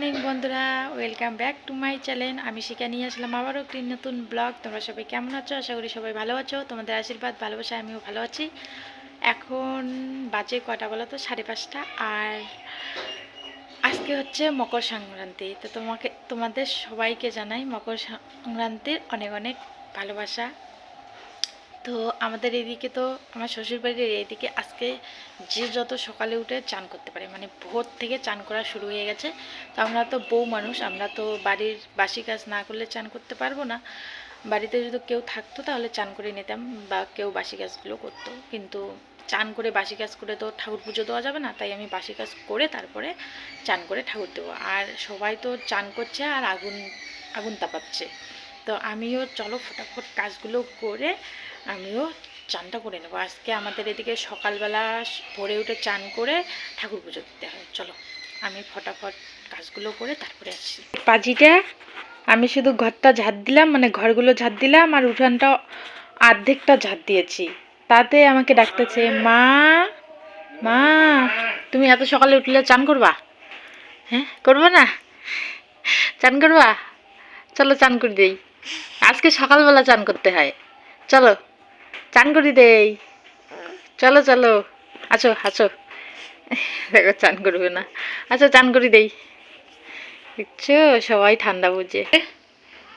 Morning বন্ধুরা। Welcome back to my channel আমি শিখা নিয়ে আসলাম আবারও একটি নতুন ব্লগ তোমরা সবাই কেমন আছো? আশা করি সবাই ভালো আছো। তোমাদের আশীর্বাদ ভালোবাসা আমিও ভালো আছি। এখন বাজে কটা বলো তো? সাড়ে পাঁচটা। আর আজকে হচ্ছে মকর সংক্রান্তি। তো তোমাকে, তোমাদের সবাইকে জানাই মকর সংক্রান্তির অনেক অনেক ভালোবাসা। তো আমাদের এদিকে তো, আমার শ্বশুরবাড়ির এদিকে আজকে যে যত সকালে উঠে চান করতে পারে মানে ভোর থেকে চান করা শুরু হয়ে গেছে। তো আমরা তো বউ মানুষ, আমরা তো বাড়ির বাসি কাজ না করলে চান করতে পারব না। বাড়িতে যদি কেউ থাকতো তাহলে চান করে নিতাম বা কেউ বাসি কাজগুলো করতো। কিন্তু চান করে বাসি কাজ করে তো ঠাকুর পুজো দেওয়া যাবে না, তাই আমি বাসি কাজ করে তারপরে চান করে ঠাকুর দেবো। আর সবাই তো চান করছে আর আগুন আগুন তাপাচ্ছে। তো আমিও চলো ফটাফট কাজগুলো করে আমিও চানটা করে নেব। আজকে আমাদের এদিকে সকালবেলা ভোরে উঠে চান করে ঠাকুর পুজো দিতে হয়। চলো, আমি ফটাফট কাজগুলো করে তারপরে আসছি। পাজিটা, আমি শুধু ঘরটা ঝাড় দিলাম মানে ঘরগুলো ঝাড় দিলাম আর উঠানটা অর্ধেকটা ঝাড় দিয়েছি। তাতে আমাকে ডাকতেছে, মা মা, তুমি এত সকালে উঠলে চান করবা? হ্যাঁ করব না। চান করবা? চলো চান করে দেই। আজকে সকালবেলা চান করতে হয়। চলো, চান করি দেই। চলো চলো। আছো আছো। দেখো, চান করবে না। আচ্ছা চান করি দেই। দেখছ? সবাই ঠান্ডা বুঝে।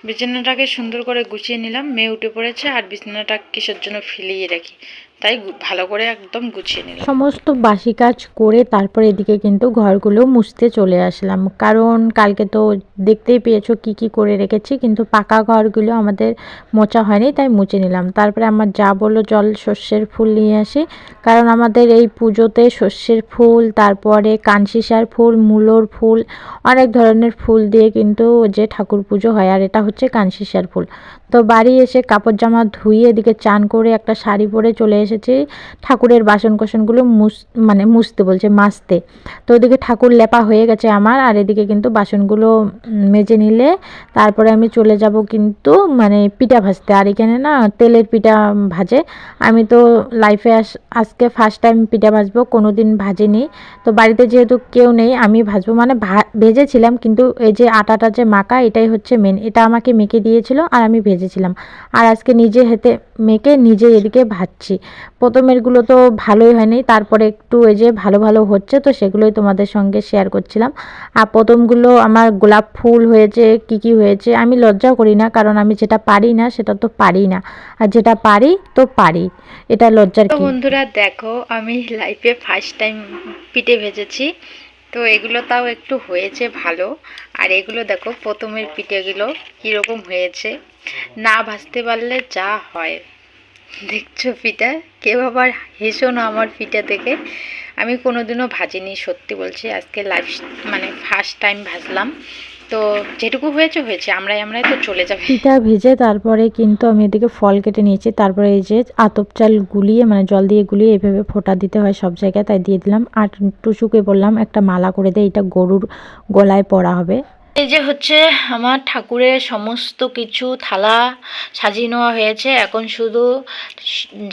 বিছানাটাকে সুন্দর করে গুছিয়ে নিলাম, মেয়ে উঠে পড়েছে আর বিছানাটা কিসের জন্য ফেলিয়ে রাখি। তাই ভালো করে একদম গুছিয়ে নিলাম। সমস্ত বাসি কাজ করে তারপর এদিকে কিন্তু ঘরগুলো মুছতে চলে আসলাম। কারণ কালকে তো দেখতেই পেয়েছ কি কি করে রেখেছি, কিন্তু পাকা ঘরগুলো আমাদের মোচা হয়নি, তাই মুছে নিলাম। তারপরে আমার যা বলল জল, সর্ষের ফুল নিয়ে আসি। কারণ আমাদের এই পুজোতে সর্ষের ফুল, তারপরে কানসিসার ফুল, মূলোর ফুল, অনেক ধরনের ফুল দিয়ে কিন্তু যে ঠাকুর পুজো হয়, আর এটা হচ্ছে কানসিসার ফুল। তো বাড়ি এসে কাপড় জামা ধুয়ে এদিকে চান করে একটা শাড়ি পরে চলে এসেছি। ঠাকুরের বাসন কোসনগুলো মুস মানে মুছতে বলছে, মাজতে। তো ওদিকে ঠাকুর লেপা হয়ে গেছে আমার, আর এদিকে কিন্তু বাসনগুলো মেজে নিলে তারপরে আমি চলে যাব কিন্তু মানে পিঠা ভাজতে। আর এখানে না তেলের পিঠা ভাজে। আমি তো লাইফে আজকে ফার্স্ট টাইম পিঠা ভাজবো কোনো দিন ভাজিনি। তো বাড়িতে যেহেতু কেউ নেই, আমি ভাজবো মানে ভেজেছিলাম কিন্তু এই যে আটাটা যে মাখা, এটাই হচ্ছে মেন এটা আমাকে মেখে দিয়েছিল আর আমি ভেজেছিলাম। আর আজকে নিজে হেতে মেখে নিজে এদিকে ভাজছি। প্রথমেরগুলো তো ভালোই হয়নি তারপরে একটু এই যে ভালো ভালো হচ্ছে তো সেগুলোই তোমাদের সঙ্গে শেয়ার করছিলাম। আর প্রথমগুলো আমার গোলাপ ফুল হয়েছে কি কি হয়েছে আমি লজ্জা করি না কারণ আমি যেটা পারি না সেটা তো পারি না। আর যেটা পারি তো পারি এটা লজ্জার বন্ধুরা দেখো আমি লাইফে ফার্স্ট টাইম পিঠে ভেজেছি। তো এগুলো তাও একটু হয়েছে ভালো। আর এগুলো দেখো, প্রথমের পিঠেগুলো কীরকম হয়েছে। না ভাজতে পারলে যা হয়। দেখছ পিঠা? কেউ আবার হেসো না আমার পিঠা থেকে আমি কোনোদিনও ভাজিনি, সত্যি বলছি। আজকে লাইফ মানে ফার্স্ট টাইম ভাজলাম। তো যেটুকু হয়েছে হয়েছে। আমরাই আমরাই তো চলে যাবে। পিঠা ভেজে তারপরে কিন্তু আমি এদিকে ফল কেটে নিয়েছি। তারপরে এই যে আতপ চাল গুলিয়ে মানে জল দিয়ে গুলিয়ে এভাবে ফোঁটা দিতে হয় সব জায়গায় তাই দিয়ে দিলাম। আর টুসুকে বললাম একটা মালা করে দেয় এটা গরুর গলায় পরা হবে। এই যে হচ্ছে আমার ঠাকুরের সমস্ত কিছু থালা সাজিয়ে নেওয়া হয়েছে। এখন শুধু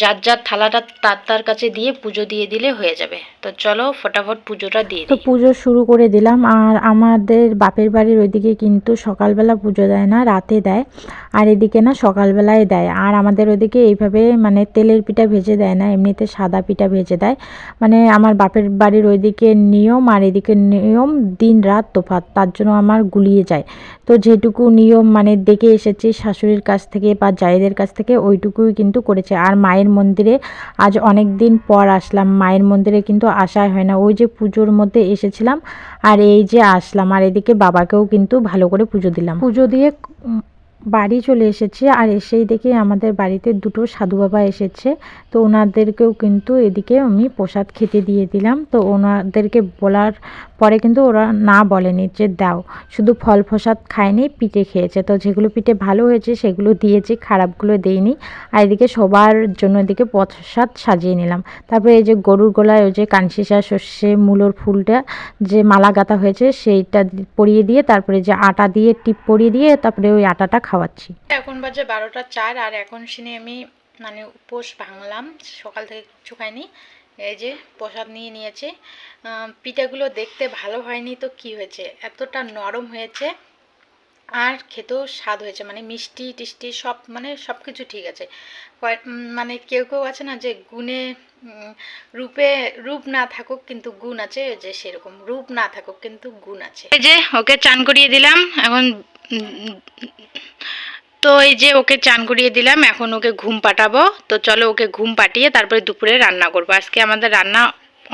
যার যার থালাটা তার তার কাছে দিয়ে পুজো দিয়ে দিলে হয়ে যাবে। তো চলো ফটাফট পুজোটা দিয়ে তো পুজো শুরু করে দিলাম আর আমাদের বাপের বাড়ির ওইদিকে কিন্তু সকালবেলা পুজো দেয় না রাতে দেয় আর এদিকে না সকালবেলায় দেয়। আর আমাদের ওইদিকে এইভাবে মানে তেলের পিঠা ভেজে দেয় না এমনিতে সাদা পিঠা ভেজে দেয়। মানে আমার বাপের বাড়ির ওইদিকে নিয়ম আর এদিকে নিয়ম দিন রাত তোফাত তার জন্য আমার গুলিয়ে যায়। তো যেটুকু নিয়ম মানে দেখে এসেছি শাশুড়ির কাছ থেকে বা জায়েদের কাছ থেকে ওইটুকুই কিন্তু করেছে। আর মায়ের মন্দিরে আজ অনেক দিন পর আসলাম মায়ের মন্দিরে কিন্তু আসাই হয় না। ওই যে পুজোর মধ্যে এসেছিলাম আর এই যে আসলাম। আর এদিকে বাবাকেও কিন্তু ভালো করে পুজো দিলাম। পুজো দিয়ে বাড়ি চলে এসেছি আর এসেই দেখি আমাদের বাড়িতে দুটো সাধু বাবা এসেছে। তো ওনাদেরকেও কিন্তু এদিকে আমি প্রসাদ খেতে দিয়ে দিলাম। তো ওনাদেরকে বলার পরে কিন্তু ওরা না বলেনি যে দাও। শুধু ফল প্রসাদ খায়নি, পিঠে খেয়েছে। তো যেগুলো পিঠে ভালো হয়েছে সেগুলো দিয়েছি, খারাপগুলো দেইনি। আর এদিকে সবার জন্য এদিকে প্রসাদ সাজিয়ে নিলাম। তারপরে এই যে গরুর গলায় ওই যে কানসিসা সর্ষে, মূলোর ফুলটা যে মালা গাঁথা হয়েছে সেইটা পরিয়ে দিয়ে, তারপরে যে আটা দিয়ে টিপ পরিয়ে দিয়ে, তারপরে ওই আটাটা খাওয়াচ্ছি। এখন বাজে বারোটা চার আর এখন শুনে আমি মানে উপোস ভাঙলাম, সকাল থেকে কিছু খাইনি। এই যে প্রসাদ নিয়ে নিয়েছে। পিঠাগুলো দেখতে ভালো হয়নি তো কি হয়েছে? এতটা নরম হয়েছে। আর খেতেও স্বাদ হয়েছে মানে মিষ্টি টিষ্টি সব মানে সব কিছু ঠিক আছে। মানে কেউ কেউ আছে না যে গুণে রূপে, রূপ না থাকুক কিন্তু গুণ আছে, যে সেরকম রূপ না থাকুক কিন্তু গুণ আছে। এই যে ওকে চান করিয়ে দিলাম, এখন, তো এই যে ওকে চান করিয়ে দিলাম, এখন ওকে ঘুম পাঠাবো। তো চলো ওকে ঘুম পাঠিয়ে তারপরে দুপুরে রান্না করব। আজকে আমাদের রান্না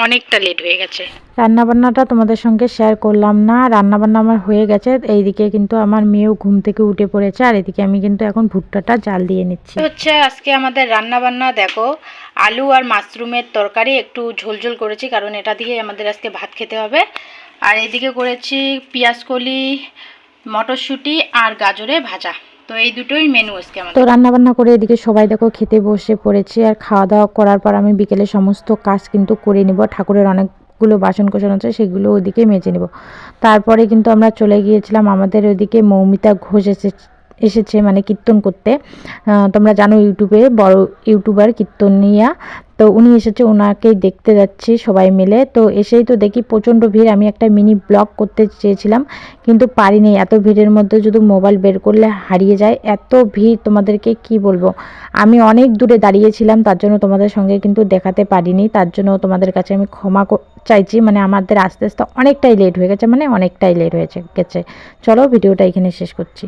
অনেকটা লেট হয়ে গেছে। রান্নাবান্নাটা তোমাদের সঙ্গে শেয়ার করলাম না। রান্নাবান্না আমার হয়ে গেছে। এইদিকে কিন্তু আমার মেয়েও ঘুম থেকে উঠে পড়েছে। আর এদিকে আমি কিন্তু এখন ভুট্টাটা জাল দিয়ে নিচ্ছি। হচ্ছে আজকে আমাদের রান্না বান্না দেখো। আলু আর মাশরুমের তরকারি একটু ঝোলঝোল করেছি কারণ এটা দিয়ে আমাদের আজকে ভাত খেতে হবে। আর এদিকে করেছি পেঁয়াজ কলি মটরশুঁটি আর গাজরে ভাজা। তো এই দুটোই মেনু আজকে তো রান্না রান্নাবান্না করে এদিকে সবাই দেখো খেতে বসে পড়েছে আর খাওয়া দাওয়া করার পর আমি বিকেলে সমস্ত কাজ কিন্তু করে নিব। ঠাকুরের অনেকগুলো বাসন কোসন আছে, সেগুলো ওদিকে মেজে নেব। তারপরে কিন্তু আমরা চলে গিয়েছিলাম আমাদের ওইদিকে মৌমিতা ঘোষ এসে এসেছে মানে কীর্তন করতে। তোমরা জানো ইউটিউবে বড় ইউটিউবার কীর্তনিয়া। তো উনি এসেছে ওনাকেই দেখতে যাচ্ছি সবাই মিলে। তো এসেই তো দেখি প্রচণ্ড ভিড়। আমি একটা মিনি ব্লগ করতে চেয়েছিলাম, কিন্তু পারিনি। এত ভিড়ের মধ্যে যদি মোবাইল বের করলে হারিয়ে যায়, এত ভিড় তোমাদেরকে কি বলব? আমি অনেক দূরে দাঁড়িয়েছিলাম, তার জন্য তোমাদের সঙ্গে কিন্তু দেখাতে পারিনি। তার জন্য তোমাদের কাছে আমি ক্ষমা চাইছি। মানে আমাদের আস্তে আস্তে অনেকটাই লেট হয়ে গেছে মানে অনেকটাই লেট হয়েছে গেছে। চলো, ভিডিওটা এখানে শেষ করছি।